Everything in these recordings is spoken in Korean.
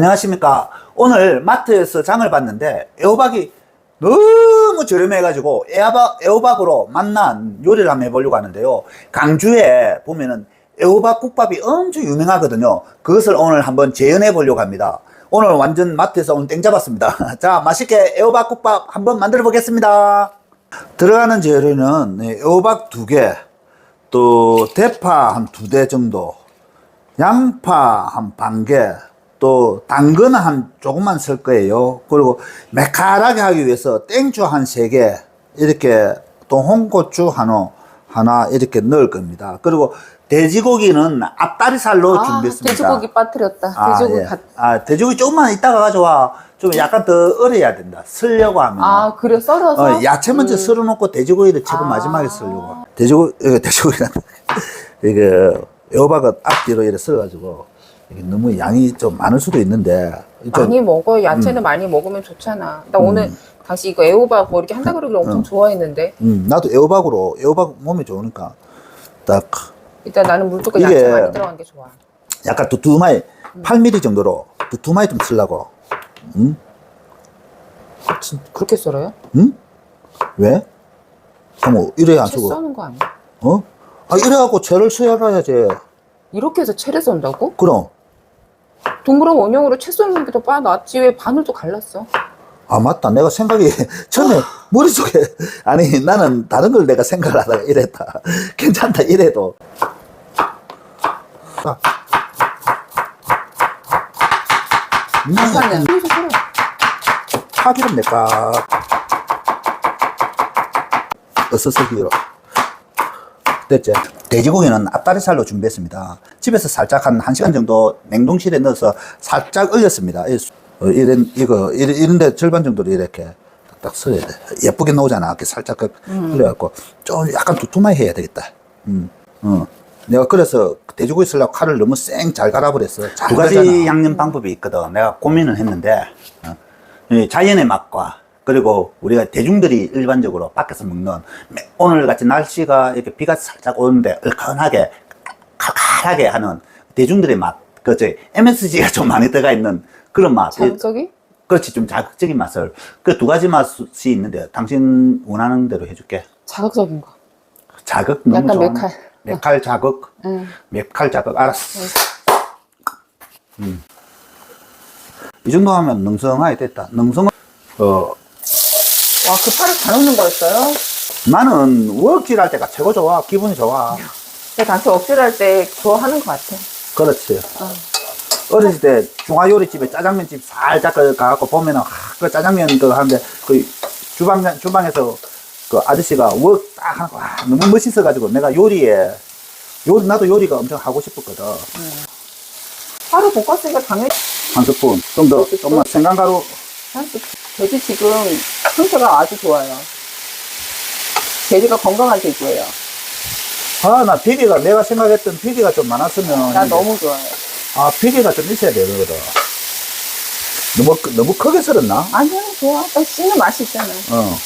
안녕하십니까. 오늘 마트에서 장을 봤는데 애호박이 너무 저렴해가지고 애호박, 애호박으로 만난 요리를 한번 해보려고 하는데요. 강주에 보면은 애호박 국밥이 엄청 유명하거든요. 그것을 오늘 한번 재현해 보려고 합니다. 오늘 완전 마트에서 오늘 땡 잡았습니다. 자, 맛있게 애호박 국밥 한번 만들어 보겠습니다. 들어가는 재료는 네, 애호박 두 개, 또 대파 한 두 대 정도, 양파 한 반 개, 또 당근 한 조금만 쓸 거예요. 그리고 매카하게 하기 위해서 땡주 한세 개, 이렇게 또 홍고추 하나, 하나 이렇게 넣을 겁니다. 그리고 돼지고기는 앞다리살로 아, 준비했습니다. 돼지고기 빠뜨렸다. 아, 돼지고기 예. 갓. 아, 돼지고기 조금만 이따가 가져와. 좀 약간 더 얼어야 된다. 쓸려고 하면. 아, 그래 썰어서. 어, 야채 먼저 음. 썰어 놓고 돼지고기를 최고 아. 마지막에 썰려고. 돼지고기, 어, 돼지고기란, 이게, 애호박을 앞뒤로 이렇게 썰어 가지고, 이게 너무 양이 좀 많을 수도 있는데, 좀, 많이 먹어. 음. 야채는 많이 먹으면 좋잖아. 나 오늘 다시 이거 애호박 뭐 이렇게 한다 그러길래 엄청 좋아했는데 음, 나도 애호박으로, 애호박 몸에 좋으니까, 딱, 일단 나는 물조금 이게- 야채 많이 들어간 게 좋아. 약간 두툼하게, 음. 8mm 정도로, 두툼하게 좀. 응? 진- 그렇게 썰어요? 응? 왜? 어머, 이래야 안채 쓰고, 써는 거 아니야? 어? 아, 이래갖고 채를 썰어야지. 이렇게 해서 채를 썬다고? 그럼. 동그란 원형으로 채 썰는 게더 빠 낫지 왜 바늘 또 갈랐어? 아 맞다 내가 생각이 처음에 머릿속에 아니 나는 다른 걸 내가 생각을 하다가 이랬다 괜찮다 이래도 자. 아니야. 음, 그래. 파기름 낼까 어서 서기로 됐지 돼지고기는 앞다리살로 준비했습니다. 집에서 살짝 한 1시간 정도 냉동실에 넣어서 살짝 얼렸습니다. 이 어, 이런 이거 이런, 이런데 절반 정도로 이렇게 딱 써야 돼. 예쁘게 나오잖아. 이렇게 살짝 그 그래갖고 좀 약간 두툼하게 해야 되겠다. 음, 어. 내가 그래서 돼지고기 쓰려고 칼을 너무 쌩 잘 갈아버렸어. 두 가지 양념 방법이 있거든. 내가 고민을 했는데 어, 이 자연의 맛과 그리고 우리가 대중들이 일반적으로 밖에서 먹는 매- 오늘 같이 날씨가 이렇게 비가 살짝 오는데 얼큰하게 칼칼하게 하는 대중들의 맛, 그렇지 MSG가 좀 많이 들어가 있는 그런 맛, 자극적이? 그렇지 좀 자극적인 맛을 그 두 가지 맛이 있는데 당신 원하는 대로 해줄게. 자극적인 거. 자극 너무 약간 좋아. 메칼. 메칼 자극, 응. 메칼 자극 알았어. 음. 이 정도 하면 능성하게 됐다. 능성 어 와, 그 파를 다 넣는 거였어요? 나는 워크질 할 때가 최고 좋아. 기분이 좋아. 내가 단체 억지할 때 그거 하는 것 같아. 그렇지. 어. 어렸을 때 중화요리집에 짜장면집 살짝 그 가갖고 보면은 아, 그 짜장면 그 하는데 그 주방 주방에서 그 아저씨가 웍딱 하고 와, 너무 멋있어가지고 내가 요리에 요 나도 요리가 엄청 하고 싶었거든. 파를 볶았으니까 당연히 한 스푼 좀 더 조금만 생강가루 한 스 돼지 지금 상태가 아주 좋아요. 돼지가 건강한 돼지예요. 아 나 비계가 내가 생각했던 비계가 좀 많았으면 나 너무 좋아요. 아 비계가 좀 있어야 되거든. 너무 크- 너무 크게 썰었나? 아니야, 좋아. 딱 씹는 맛이 있잖아. 어.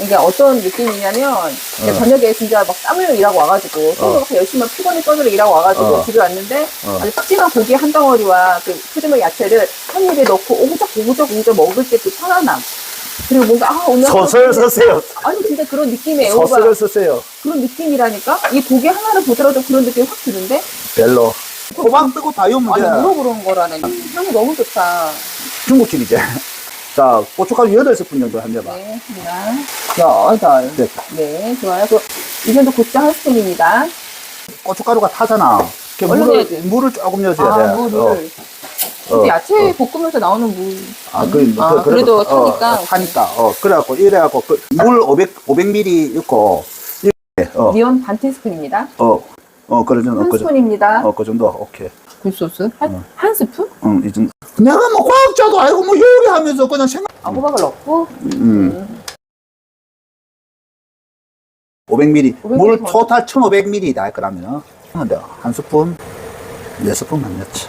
이게 어떤 느낌이냐면 이제 어. 저녁에 진짜 막 땀을 일하고 와가지고 또막 열심히 피곤해 떠들어 일하고 와가지고 어. 집에 왔는데 어. 아주 푸짐한 고기 한 덩어리와 그 푸짐한 야채를 한 입에 넣고 오구적 오구적 오구적 먹을 때 그 편안함 그리고 뭔가 아 오늘 소설 쓰세요. 아니 진짜 그런 느낌의 애호박 소설을 쓰세요. 그런 느낌이라니까 이 고기 하나를 보더라도 그런 느낌이 확 드는데 별로. 호박 뜨고 다 익으면 아니 돼. 물어보는 거라네 향이 너무 좋다 중국집이지. 자, 고춧가루 8스푼 정도 한대봐. 네 하나 여덟 됐다. 네 좋아요 그, 이 정도 고추장 한 스푼입니다 고춧가루가 타잖아. 이렇게 얼른 물을, 해야지. 물을 조금 넣어줘야 아 돼. 물을 어. 근데 어, 야채 볶으면서 나오는 물. 아, 그, 아, 그, 그래도 어, 타니까. 타니까. 어, 그래갖고, 이래갖고, 그, 물 500, 500ml 넣고, 이렇게, 어, 미온 반 티스푼입니다. 어, 어, 그래, 좀, 한 어, 그, 정도. 스푼입니다. 어, 그 정도, 오케이. 굴소스 한, 한 스푼? 응, 이 정도. 내가 뭐과 학자도 아니고 뭐 요리 하면서 그냥 생각, 아, 호박을 넣고 음, 500ml. 500ml 물 더 토탈 1500ml다, 그러면. 근데 한 스푼, 네 스푼만 넣지.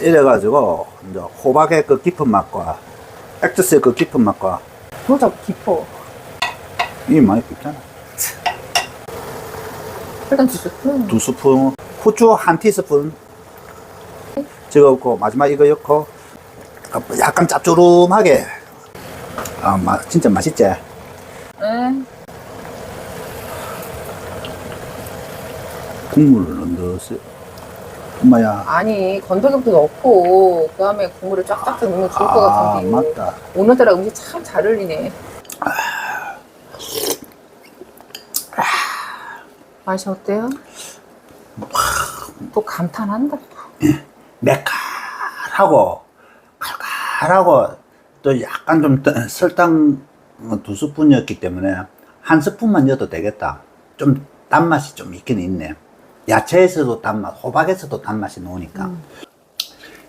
이래가지고, 이제 호박의 그 깊은 맛과, 액트스의 그 깊은 맛과, 도적 깊어. 이게 많이 깊잖아. 일단 두 스푼. 두 스푼, 후추 한 티스푼, 찍었고, 마지막 이거 넣고, 약간 짭조름하게. 아, 마, 진짜 맛있지? 응. 국물을 넣었어요. 엄마야. 아니 건더기부터 넣고 그 다음에 국물을 쫙쫙 넣으면 좋을 것 아, 같은데. 맞다. 오늘따라 음식 참 잘 어울리네. 맛이 어때요? 또 감탄한다. 매칼하고, 칼칼하고, 또 약간 좀 떠- 설탕 두 스푼이었기 때문에 한 스푼만 넣어도 되겠다. 좀 단맛이 좀 있긴 있네. 야채에서도 단맛, 호박에서도 단맛이 나오니까.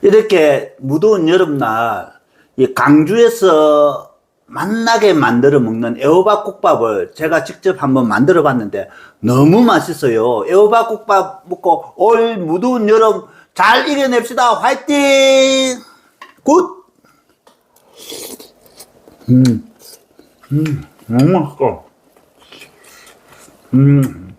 이렇게 무더운 여름날 이 강주에서 맛나게 만들어 먹는 애호박 국밥을 제가 직접 한번 만들어 봤는데 너무 맛있어요. 애호박 국밥 먹고 올 무더운 여름 잘 이겨냅시다. 화이팅! 굿! 음, 음, 너무 맛있어. 음,